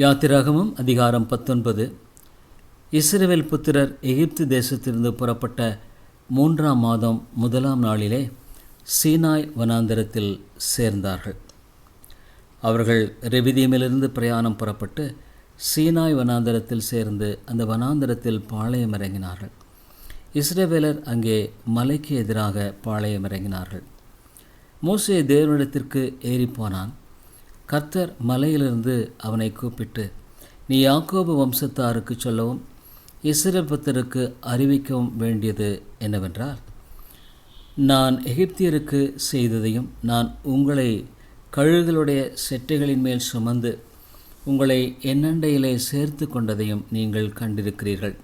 யாத்திராகமும் அதிகாரம் பத்தொன்பது. இஸ்ரேவேல் புத்திரர் எகிப்து தேசத்திலிருந்து புறப்பட்ட மூன்றாம் மாதம் முதலாம் நாளிலே சீனாய் வனாந்தரத்தில் சேர்ந்தார்கள். அவர்கள் ரெவிதியமிலிருந்து பிரயாணம் புறப்பட்டு சீனாய் வனாந்தரத்தில் சேர்ந்து அந்த வனாந்தரத்தில் பாளையம் இறங்கினார்கள். இஸ்ரேவேலர் அங்கே மலைக்கு எதிராக பாளையம் இறங்கினார்கள். மோசே தேவனிடத்திற்கு ஏறிப்போனான். கர்த்தர் மலையிலிருந்து அவனை கூப்பிட்டு நீ யாக்கோபு வம்சத்தாருக்கு சொல்லவும் இஸ்ரேல் அறிவிக்கவும் வேண்டியது என்னவென்றால் நான் எகிப்தியருக்கு செய்ததையும் நான் உங்களை கழுகுகளுடைய செட்டைகளின் மேல் சுமந்து உங்களை என்னண்டையிலே சேர்த்து கொண்டதையும் நீங்கள் கண்டிருக்கிறீர்கள்.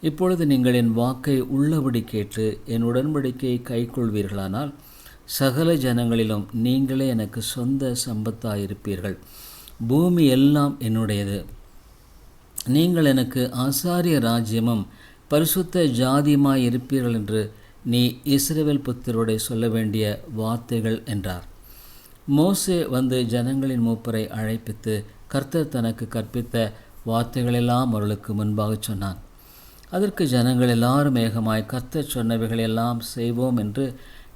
இப்பொழுது நீங்கள் என் வாக்கை உள்ளபடி கேட்டு என் உடன்படிக்கையை கைக்கொள்வீர்களானால் சகல ஜனங்களிலும் நீங்களே எனக்கு சொந்த சம்பத்தாயிருப்பீர்கள். பூமி எல்லாம் என்னுடையது. நீங்கள் எனக்கு ஆசாரிய ராஜ்யமும் பரிசுத்த ஜாதியுமாய் இருப்பீர்கள் என்று நீ இஸ்ரவேல் புத்திரோடே சொல்ல வேண்டிய வார்த்தைகள் என்றார். மோசே வந்து ஜனங்களின் மூப்பரை அழைப்பித்து கர்த்தர் தனக்கு கற்பித்த வார்த்தைகளெல்லாம் அவர்களுக்கு முன்பாக சொன்னான். அதற்கு ஜனங்கள் எல்லாரும் ஏகமாய் கர்த்தர் சொன்னவைகளெல்லாம் செய்வோம் என்று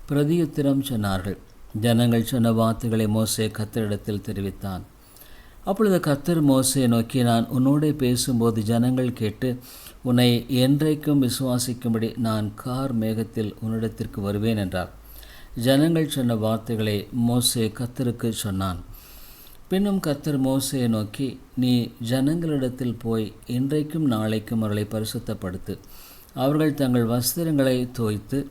பிரதியுத்திரம் சொன்னார்கள். ஜனங்கள் சொன்ன வார்த்தைகளை மோசே கத்தரிடத்தில் தெரிவித்தான். அப்பொழுது கத்தர் மோசே நோக்கி நான் உன்னோடே பேசும்போது ஜனங்கள் கேட்டு உன்னை என்றைக்கும் விசுவாசிக்கும்படி நான் கார் மேகத்தில் உன்னிடத்திற்கு வருவேன் என்றார். ஜனங்கள் சொன்ன வார்த்தைகளை மோசே கத்தருக்கு சொன்னான். பின்னும் கத்தர் மோசையை நோக்கி நீ ஜனங்களிடத்தில் போய் இன்றைக்கும் நாளைக்கும் அவர்களை பரிசுத்தப்படுத்து. அவர்கள் தங்கள் வஸ்திரங்களை தோய்த்து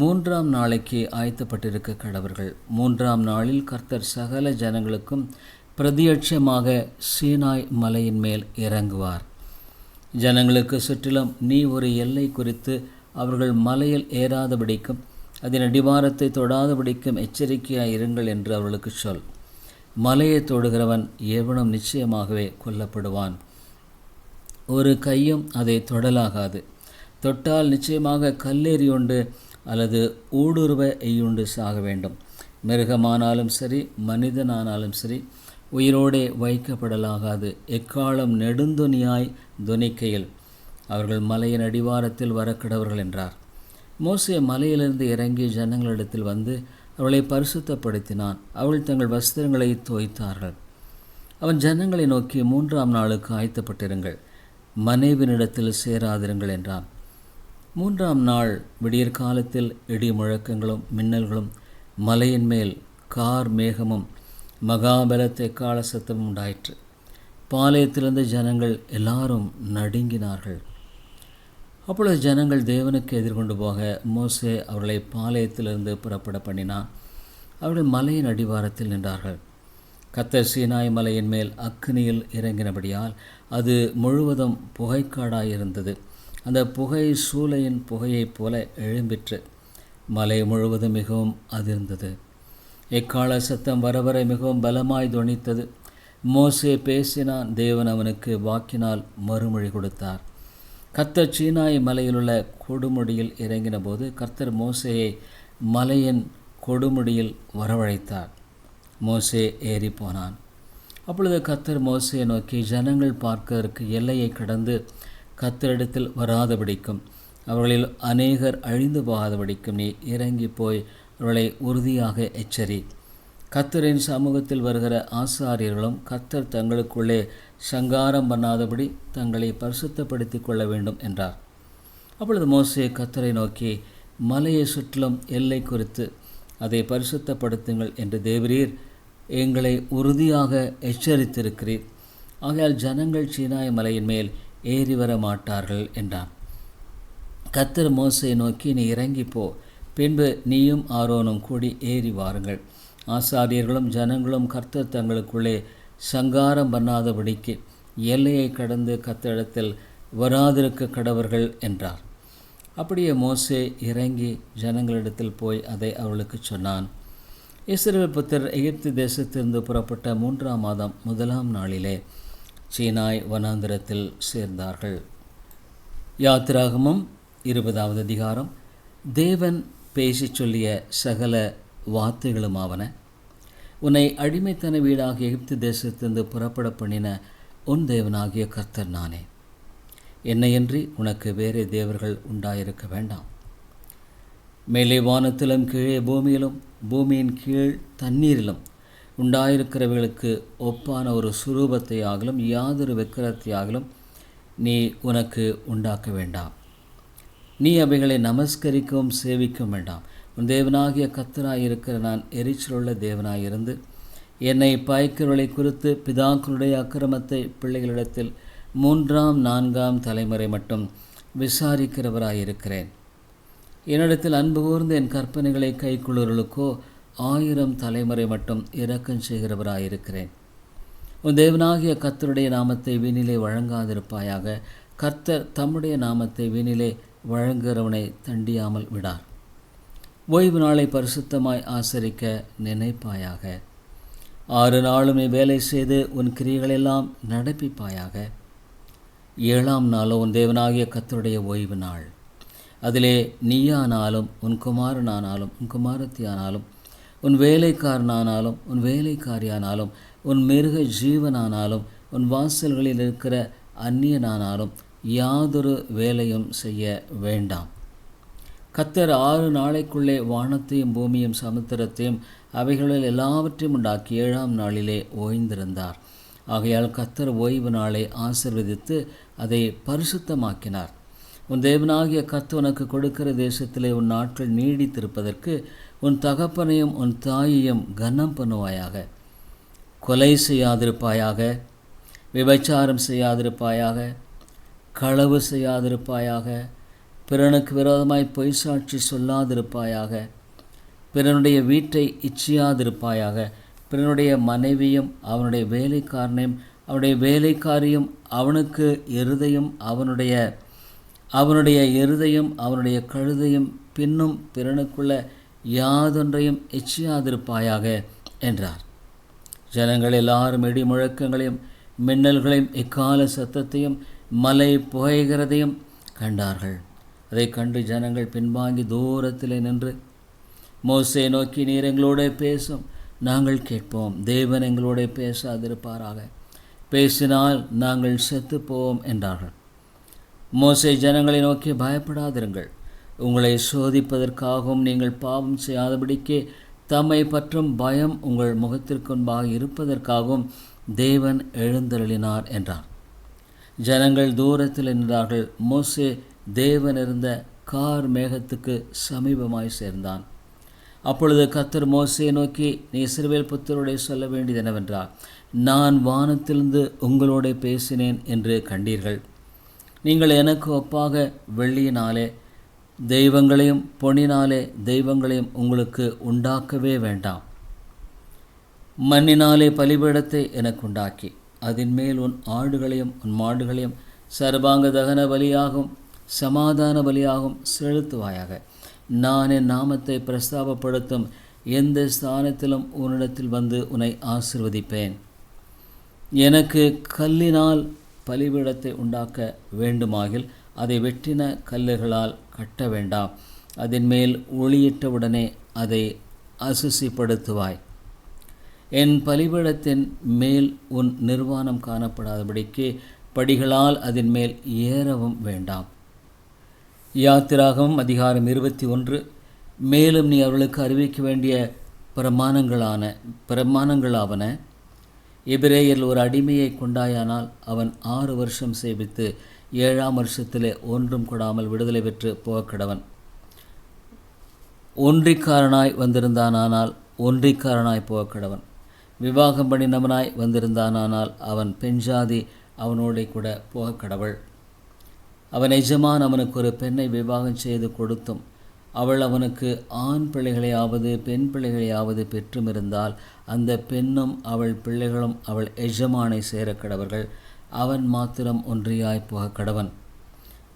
மூன்றாம் நாளைக்கு ஆயத்தப்பட்டிருக்க கடவர்கள். மூன்றாம் நாளில் கர்த்தர் சகல ஜனங்களுக்கும் பிரதியட்சமாக சீனாய் மலையின் மேல் இறங்குவார். ஜனங்களுக்கு சுற்றிலும் நீ ஒரு எல்லை குறித்து அவர்கள் மலையில் ஏறாதபடிக்கும் அதன் அடிவாரத்தை தொடாதபடிக்கும் எச்சரிக்கையாக இருங்கள் என்று அவர்களுக்கு சொல். மலையை தொடுகிறவன் எவனும் நிச்சயமாகவே கொல்லப்படுவான். ஒரு கையும் அதை தொடலாகாது. தொட்டால் நிச்சயமாக கல்லேறியுண்டு அல்லது ஊடுருவ எய்யுண்டு சாக வேண்டும். மிருகமானாலும் சரி மனிதனானாலும் சரி உயிரோடே வைக்கப்படலாகாது. எக்காலம் நெடுந்துணியாய் துணிக்கையில் அவர்கள் மலையின் அடிவாரத்தில் வரக்கடவர்கள் என்றார். மோசே மலையிலிருந்து இறங்கி ஜனங்களிடத்தில் வந்து அவளை பரிசுத்தப்படுத்தினான். அவள் தங்கள் வஸ்திரங்களை தோய்த்தார்கள். அவன் ஜனங்களை நோக்கி மூன்றாம் நாளுக்கு ஆயத்தப்பட்டிருங்கள். மனைவினிடத்தில் சேராதிருங்கள் என்றான். மூன்றாம் நாள் விடியற் காலத்தில் இடி முழக்கங்களும் மின்னல்களும் மலையின் மேல் கார் மேகமும் மகாபலத்தை கால சத்தமும் உண்டாயிற்று பாளையத்திலிருந்து ஜனங்கள் எல்லாரும் நடுங்கினார்கள். அப்பொழுது ஜனங்கள் தேவனுக்கு எதிர்கொண்டு போக மோசே அவர்களை பாளையத்திலிருந்து புறப்பட பண்ணினான் அவர்கள் மலையின் அடிவாரத்தில் நின்றார்கள். கத்தர் சீனாய் மலையின் மேல் அக்னியில் இறங்கினபடியால் அது முழுவதும் புகைக்காடாயிருந்தது. அந்த புகை சூளையின் புகையைப் போல எழும்பிற்று. மலை முழுவதும் மிகவும் அதிர்ந்தது. எக்கால சத்தம் வர வர மிகவும் பலமாய் துணித்தது. மோசே பேசினான் தேவன் அவனுக்கு வாக்கினால் மறுமொழி கொடுத்தார். கர்த்தர் சீனாய் மலையிலுள்ள கொடுமுடியில் இறங்கின போது கர்த்தர் மோசையை மலையின் கொடுமுடியில் வரவழைத்தார். மோசே ஏறி போனான் அப்பொழுது கர்த்தர் மோசையை நோக்கி ஜனங்கள் பார்க்கதற்கு எல்லையை கடந்து கத்தரிடத்தில் வராதபடிக்கும் அவர்களில் அநேகர் அழிந்து போகாதபடிக்கும் நீ இறங்கி போய் அவர்களை உறுதியாக எச்சரி. கத்தரின் சமூகத்தில் வருகிற ஆசாரியர்களும் கத்தர் தங்களுக்குள்ளே சங்காரம் பண்ணாதபடி தங்களை பரிசுத்தப்படுத்தி கொள்ள வேண்டும் என்றார். அப்பொழுது மோசே கத்தரை நோக்கி மலையை சுற்றிலும் எல்லை குறித்து அதை பரிசுத்தப்படுத்துங்கள் என்று தேவரீர் எங்களை உறுதியாக எச்சரித்திருக்கிறீர். ஆகையால் ஜனங்கள் சீனாய் மலையின் மேல் ஏறி வர மாட்டார்கள் என்றான். கத்தர் மோசையை நோக்கி நீ இறங்கி போ. பின்பு நீயும் ஆரோனும் கூடி ஏறி வாருங்கள். ஆசாரியர்களும் ஜனங்களும் கர்த்தர் தங்களுக்குள்ளே சங்காரம் பண்ணாதபடிக்கு எல்லையை கடந்து கத்தரிடத்தில் வராதிருக்க கடவர்கள் என்றார். அப்படியே மோசே இறங்கி ஜனங்களிடத்தில் போய் அதை அவளுக்கு சொன்னான். இஸ்ரேல் புத்தர் எகிப்து தேசத்திலிருந்து புறப்பட்ட மூன்றாம் மாதம் முதலாம் நாளிலே சீனாய் வனாந்திரத்தில் சேர்ந்தார்கள். யாத்திராகமும் இருபதாவது அதிகாரம். தேவன் பேசிச் சொல்லிய சகல வார்த்தைகளுமாவன. உன்னை அடிமைத்தன வீடாக எகிப்து தேசத்திலிருந்து புறப்பட பண்ணின உன் தேவனாகிய கர்த்தர் நானே. என்னையன்றி உனக்கு வேறே தேவர்கள் உண்டாயிருக்க வேண்டாம். மேலே வானத்திலும் கீழே பூமியிலும் பூமியின் கீழ் தண்ணீரிலும் உண்டாயிருக்கிறவர்களுக்கு ஒப்பான ஒரு சுரூபத்தை ஆகலும் யாதொரு விக்கிரத்தை ஆகலும் நீ உனக்கு உண்டாக்க வேண்டாம். நீ அவைகளை நமஸ்கரிக்கவும் சேவிக்கவும் வேண்டாம். உன் தேவனாகிய கத்தராயிருக்கிற நான் எரிச்சலுள்ள தேவனாயிருந்து என்னை பாய்க்கிறவர்களை குறித்து பிதாக்களுடைய அக்கிரமத்தை பிள்ளைகளிடத்தில் மூன்றாம் நான்காம் தலைமுறை மட்டும் விசாரிக்கிறவராயிருக்கிறேன். என்னிடத்தில் அன்பு கூர்ந்து என் கற்பனைகளை கைக்குள்ளவர்களுக்கோ ஆயிரம் தலைமுறை மட்டும் இரக்கம் செய்கிறவராயிருக்கிறேன். உன் தேவனாகிய கர்த்தருடைய நாமத்தை வீணிலே வழங்காதிருப்பாயாக. கர்த்தர் தம்முடைய நாமத்தை வீணிலே வழங்குகிறவனை தண்டியாமல் விடார். ஓய்வு நாளை பரிசுத்தமாய் ஆசரிக்க நினைப்பாயாக. ஆறு நாளும் நீ வேலை செய்து உன் கிரியைகளெல்லாம் நடப்பிப்பாயாக. ஏழாம் நாளோ உன் தேவனாகிய கர்த்தருடைய ஓய்வு நாள். அதிலே நீயானாலும் உன் குமாரனானாலும் உன் குமாரத்தியானாலும் உன் வேலைக்காரனானாலும் உன் வேலைக்காரியானாலும் உன் மிருக ஜீவனானாலும் உன் வாசல்களில் இருக்கிற அந்நியனானாலும் யாதொரு வேலையும் செய்ய வேண்டாம். கத்தர் ஆறு நாளைக்குள்ளே வானத்தையும் பூமியும் சமுத்திரத்தையும் அவைகளில் எல்லாவற்றையும் உண்டாக்கி ஏழாம் நாளிலே ஓய்ந்திருந்தார். ஆகையால் கத்தர் ஓய்வு நாளை ஆசிர்வதித்து அதை பரிசுத்தமாக்கினார். உன் தேவனாகிய கத்து உனக்கு கொடுக்கிற தேசத்திலே உன் நாட்கள் நீடித்திருப்பதற்கு உன் தகப்பனையும் உன் தாயையும் கனம் பண்ணுவாயாக. கொலை செய்யாதிருப்பாயாக. விபச்சாரம் செய்யாதிருப்பாயாக. களவு செய்யாதிருப்பாயாக. பிறனுக்கு விரோதமாய் பொய் சாட்சி சொல்லாதிருப்பாயாக. பிறனுடைய வீட்டை இச்சியாதிருப்பாயாக. பிறனுடைய மனைவியும் அவனுடைய வேலைக்காரனையும் அவனுடைய வேலைக்காரியும் அவனுக்கு இருதையும் அவனுடைய அவனுடைய இருதையும் அவனுடைய கழுதையும் பின்னும் பிறனுக்குள்ள யாதொன்றையும் எச்சியாதிருப்பாயாக என்றார். ஜனங்கள் எல்லாரும் இடி முழக்கங்களையும் மின்னல்களையும் எக்கால சத்தத்தையும் மலை புகைகிறதையும் கண்டார்கள். அதை கண்டு ஜனங்கள் பின்வாங்கி தூரத்திலே நின்று மோசை நோக்கி நீர் எங்களோட பேசும் நாங்கள் கேட்போம் தேவன் எங்களோட பேசாதிருப்பாராக. பேசினால் நாங்கள் செத்து போவோம் என்றார்கள். மோசை ஜனங்களை நோக்கி பயப்படாதிருங்கள். உங்களை சோதிப்பதற்காகவும் நீங்கள் பாவம் செய்யாதபடிக்கு தம்மை பற்றும் பயம் உங்கள் முகத்திற்குன்பாக இருப்பதற்காகவும் தேவன் எழுந்தருளினார் என்றார். ஜனங்கள் தூரத்தில் நின்றார்கள். மோசே தேவன் இருந்த கார் மேகத்துக்கு சமீபமாய் சேர்ந்தான். அப்பொழுது கத்தர் மோசையை நோக்கி நீ இஸ்ரவேல் புத்தருடைய சொல்ல வேண்டியது என்னவென்றால் நான் வானத்திலிருந்து உங்களோட பேசினேன் என்று கண்டீர்கள். நீங்கள் எனக்கு ஒப்பாக வெள்ளியினாலே தெய்வங்களையும் பொன்னினாலே தெய்வங்களையும் உங்களுக்கு உண்டாக்கவே வேண்டாம். மண்ணினாலே பலிபீடத்தை எனக்கு உண்டாக்கி அதன் மேல் உன் ஆடுகளையும் உன் மாடுகளையும் சர்வாங்க தகன பலியாகும் சமாதான பலியாகும் செலுத்துவாயாக. நான் என் நாமத்தை பிரஸ்தாபப்படுத்தும் எந்த ஸ்தானத்திலும் உன்னிடத்தில் வந்து உன்னை ஆசிர்வதிப்பேன். எனக்கு கல்லினால் பலிபீடத்தை உண்டாக்க வேண்டுமாகில் அதை வெட்டின கல்லுகளால் கட்ட வேண்டாம். அதன் மேல் ஒளியிட்டவுடனே அதை அசுசிப்படுத்துவாய். என் பலிபீடத்தின் மேல் உன் நிர்வாணம் காணப்படாதபடிக்கு படிகளால் அதன் மேல் ஏறவும் வேண்டாம். யாத்திராகவும் அதிகாரம் இருபத்தி ஒன்று. மேலும் நீ அவர்களுக்கு அறிவிக்க வேண்டிய பிரமாணங்களான பிரமாணங்களாவன. எபிரேயர் ஒரு அடிமையை கொண்டாயானால் அவன் ஆறு வருஷம் சேவித்து ஏழாம் வருஷத்திலே ஒன்றும் கொடாமல் விடுதலை பெற்று போகக்கடவன் ஒன்றிக்காரனாய் வந்திருந்தானானால் ஒன்றிக்காரனாய் போகக்கடவன் விவாகம் பண்ணினவனாய் வந்திருந்தானானால் அவன் பெண்ஜாதி அவனோட கூட போகக்கடவள் அவன் எஜமான் அவனுக்கு ஒரு பெண்ணை விவாகம் செய்து கொடுத்தும் அவள் அவனுக்கு ஆண் பிள்ளைகளையாவது பெண் பிள்ளைகளையாவது பெற்றும் இருந்தால் அந்த பெண்ணும் அவள் பிள்ளைகளும் அவள் எஜமானை சேரக்கடவர்கள் அவன் மாத்திரம் ஒன்றியாய் போக கடவன்.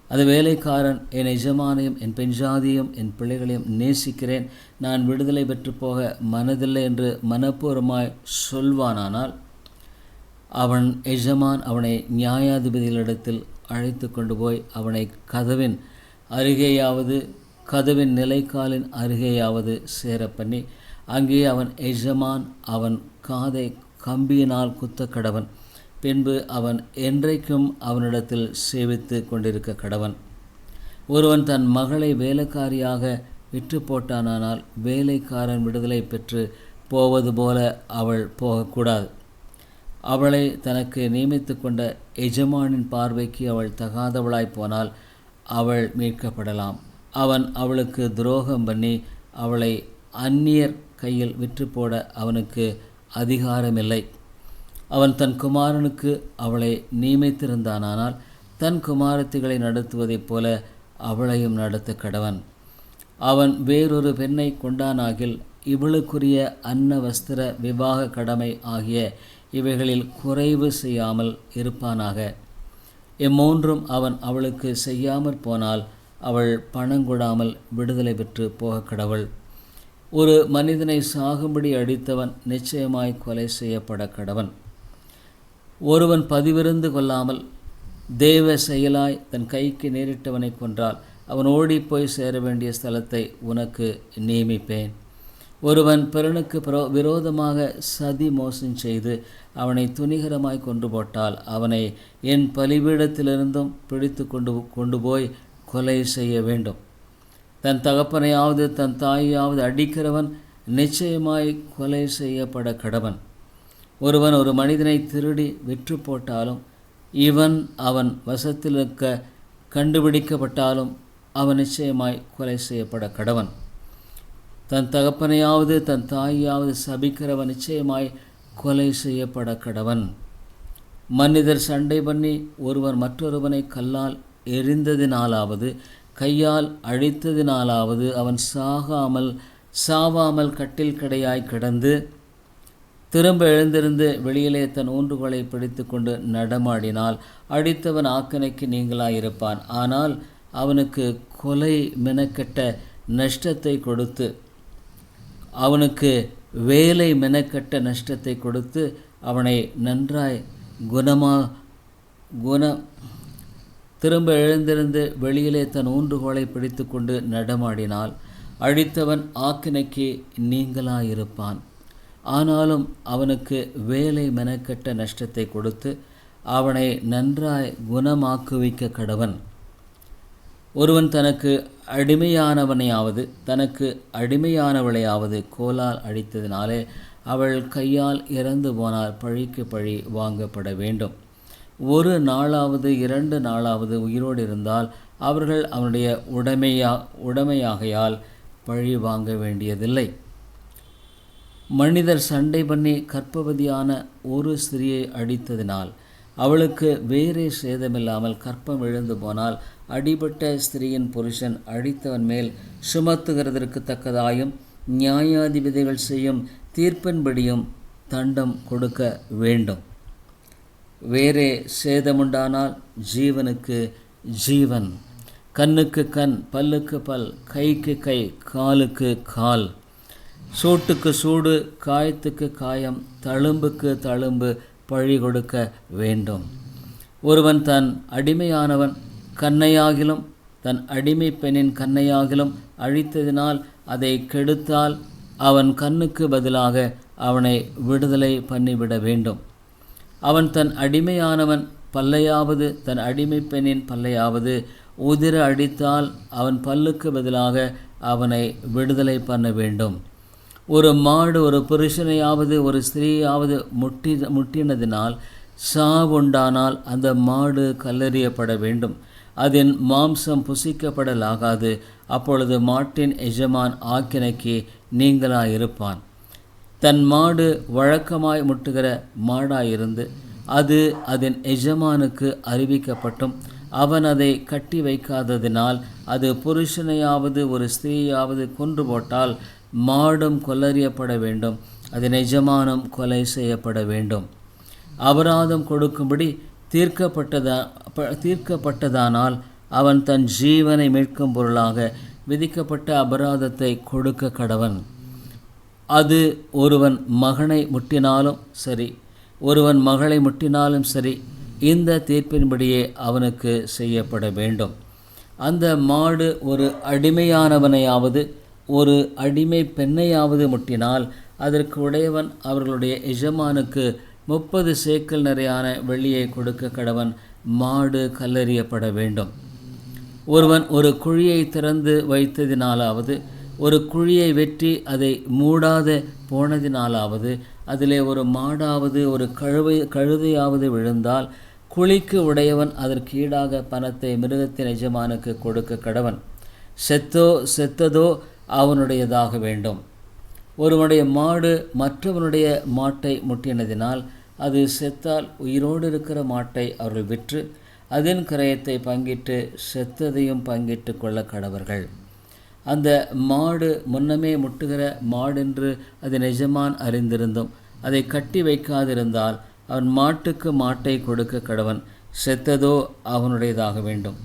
அது வேலைக்காரன் என் எஜமானையும் என் பெண்ஜாதியும் என் பிள்ளைகளையும் நேசிக்கிறேன். நான் விடுதலை பெற்று போக மனதில்லை என்று மனப்பூர்வமாய் சொல்வானானால் அவன் எஜமான் அவனை நியாயாதிபதிகளிடத்தில் அழைத்து கொண்டு போய் அவனை கதவின் அருகேயாவது கதவின் நிலைக்காலின் அருகேயாவது சேர பண்ணி அங்கே அவன் எஜமான் அவன் காதை கம்பியினால் குத்த கடவன். பின்பு அவன் என்றைக்கும் அவனிடத்தில் சேவித்து கொண்டிருக்க கடவன். ஒருவன் தன் மகளை வேலைக்காரியாக விற்று போட்டானால் வேலைக்காரன் விடுதலை பெற்று போவது போல அவள் போகக்கூடாது. அவளை தனக்கு நியமித்து கொண்ட எஜமானின் பார்வைக்கு அவள் தகாதவளாய் போனால் அவள் மீட்கப்படலாம். அவன் அவளுக்கு துரோகம் பண்ணி அவளை அந்நியர் கையில் விற்று போட அவனுக்கு அதிகாரமில்லை. அவன் தன் குமாரனுக்கு அவளை நியமித்திருந்தானால் தன் குமாரத்திகளை நடத்துவதைப் போல அவளையும் நடத்த கடவன். அவன் வேறொரு பெண்ணை கொண்டானாகில் இவளுக்குரிய அன்ன வஸ்திர விவாக கடமை ஆகிய இவைகளில் குறைவு செய்யாமல் இருப்பானாக. இம்மூன்றும் அவன் அவளுக்கு செய்யாமற் போனால் அவள் பணங்கொடாமல் விடுதலை பெற்று போக கடவுள். ஒரு மனிதனை சாகும்படி அடித்தவன் நிச்சயமாய் கொலை செய்யப்பட கடவன். ஒருவன் பதிவிருந்து கொள்ளாமல் தேவ செயலாய் தன் கைக்கு நேரிட்டவனை கொன்றால் அவன் ஓடிப்போய் சேர வேண்டிய ஸ்தலத்தை உனக்கு நியமிப்பேன். ஒருவன் பிறனுக்கு பிரோ விரோதமாக சதி மோசம் செய்து அவனை துணிகரமாய் கொண்டு போட்டால் அவனை என் பலிபீடத்திலிருந்தும் பிடித்து கொண்டு கொண்டு போய் கொலை செய்ய வேண்டும். தன் தகப்பனையாவது தன் தாயாவது அடிக்கிறவன் நிச்சயமாய் கொலை செய்யப்பட கடவன். ஒருவன் ஒரு மனிதனை திருடி விற்று போட்டாலும் இவன் அவன் வசத்தில் இருக்க கண்டுபிடிக்கப்பட்டாலும் அவன் நிச்சயமாய் கொலை செய்யப்பட கடவன். தன் தகப்பனையாவது தன் தாயாவது சபிக்கிறவன் நிச்சயமாய் கொலை செய்யப்பட கடவன். மனிதர் சண்டை பண்ணி ஒருவர் மற்றொருவனை கல்லால் எரிந்ததினாலாவது கையால் அழித்ததினாலாவது அவன் சாகாமல் சாவாமல் கட்டில் கடையாய் கிடந்து திரும்ப எழுந்திருந்து வெளியிலே தன் ஊன்றுகோலை பிடித்து கொண்டு நடமாடினால் அடித்தவன் ஆக்கனைக்கு நீங்களாயிருப்பான். ஆனால் அவனுக்கு கொலை மெனக்கெட்ட நஷ்டத்தை கொடுத்து அவனுக்கு வேலை மெனக்கட்ட நஷ்டத்தை கொடுத்து அவனை நன்றாய் குணமா குண திரும்ப எழுந்திருந்து வெளியிலே தன் ஊன்றுகோலை பிடித்து கொண்டு நடமாடினால் அழித்தவன் ஆக்கினைக்கு நீங்களாயிருப்பான். ஆனாலும் அவனுக்கு வேலை மெனக்கட்ட நஷ்டத்தை கொடுத்து அவனை நன்றாய் குணமாக்குவிக்க கடவன். ஒருவன் தனக்கு அடிமையானவனையாவது தனக்கு அடிமையானவளையாவது கோலால் அடித்ததினாலே அவள் கையால் இறந்து போனால் பழிக்கு பழி வாங்கப்பட வேண்டும். ஒரு நாளாவது இரண்டு நாளாவது உயிரோடு இருந்தால் அவர்கள் அவனுடைய உடைமையா உடைமையாகையால் பழி வாங்க வேண்டியதில்லை. மனிதர் சண்டை பண்ணி கற்பவதியான ஒரு ஸ்திரியை அடித்ததினால் அவளுக்கு வேறே சேதமில்லாமல் கற்பம் இழந்து போனால் அடிபட்ட ஸ்திரீயின் புருஷன் அடித்தவன் மேல் சுமத்துகிறதற்கு தக்கதாயும் நியாயாதிபதிகள் செய்யும் தீர்ப்பின்படியும் தண்டம் கொடுக்க வேண்டும். வேறே சேதமுண்டானால் ஜீவனுக்கு ஜீவன். கண்ணுக்கு கண் பல்லுக்கு பல் கைக்கு கை காலுக்கு கால். சூட்டுக்கு சூடு காயத்துக்கு காயம் தழும்புக்கு தழும்பு பழி கொடுக்க வேண்டும். ஒருவன் தன் அடிமையானவன் கண்ணையாகிலும் தன் அடிமை பெண்ணின் கண்ணையாகிலும் அழித்ததினால் அதை கெடுத்தால் அவன் கண்ணுக்கு பதிலாக அவனை விடுதலை பண்ணிவிட வேண்டும். அவன் தன் அடிமையானவன் பல்லையாவது தன் அடிமை பெண்ணின் பல்லையாவது உதிர அடித்தால் அவன் பல்லுக்கு பதிலாக அவனை விடுதலை பண்ண வேண்டும். ஒரு மாடு ஒரு புருஷனையாவது ஒரு ஸ்திரீயாவது முட்டி முட்டினதினால் சாவுண்டானால் அந்த மாடு கல்லறியப்பட வேண்டும். அதன் மாம்சம் புசிக்கப்படலாகாது. அப்பொழுது மாட்டின் எஜமான் ஆக்கினைக்கு நீங்களாயிருப்பான். தன் மாடு வழக்கமாய் முட்டுகிற மாடாயிருந்து அது அதன் எஜமானுக்கு அறிவிக்கப்பட்டும். அவன் அதை கட்டி வைக்காததினால் அது புருஷனையாவது ஒரு ஸ்திரீயாவது கொன்று போட்டால் மாடும் கொல்லறியப்பட வேண்டும். அதன் எஜமானம் கொலை செய்யப்பட வேண்டும். அபராதம் கொடுக்கும்படி தீர்க்கப்பட்டதா ப- தீர்க்கப்பட்டதானால் அவன் தன் ஜீவனை மீட்கும் பொருளாக விதிக்கப்பட்ட அபராதத்தை கொடுக்க கடவன். அது ஒருவன் மகனை முட்டினாலும் சரி ஒருவன் மகளை முட்டினாலும் சரி இந்த தீர்ப்பின்படியே அவனுக்கு செய்யப்பட வேண்டும். அந்த மாடு ஒரு அடிமையானவனையாவது ஒரு அடிமை பெண்ணையாவது முட்டினால் அதற்கு உடையவன் அவர்களுடைய எஜமானுக்கு முப்பது சேக்கல் நிறையான வெள்ளியை கொடுக்க கடவன் மாடு கல்லறியப்பட வேண்டும். ஒருவன் ஒரு குழியை திறந்து வைத்ததினாலாவது ஒரு குழியை வெட்டி அதை மூடாத போனதினாலாவது அதிலே ஒரு மாடாவது ஒரு கழுவை கழுதையாவது விழுந்தால் குழிக்கு உடையவன் அதற்கு ஈடாக பணத்தை மிருகத்தின் எஜமானுக்கு கொடுக்க கடவன். செத்தோ செத்ததோ அவனுடையதாக வேண்டும். ஒருவனுடைய மாடு மற்றவனுடைய மாட்டை முட்டினதினால் அது செத்தால் உயிரோடு இருக்கிற மாட்டை அவர்கள் விற்று அதன் கிரயத்தை பங்கிட்டு செத்ததையும் பங்கிட்டு கொள்ள கடவர்கள். அந்த மாடு முன்னமே முட்டுகிற மாடென்று அது நிஜமான் அறிந்திருந்தும் அதை கட்டி வைக்காதிருந்தால் அவன் மாட்டுக்கு மாட்டை கொடுக்க கடவன் செத்ததோ அவனுடையதாக வேண்டும்.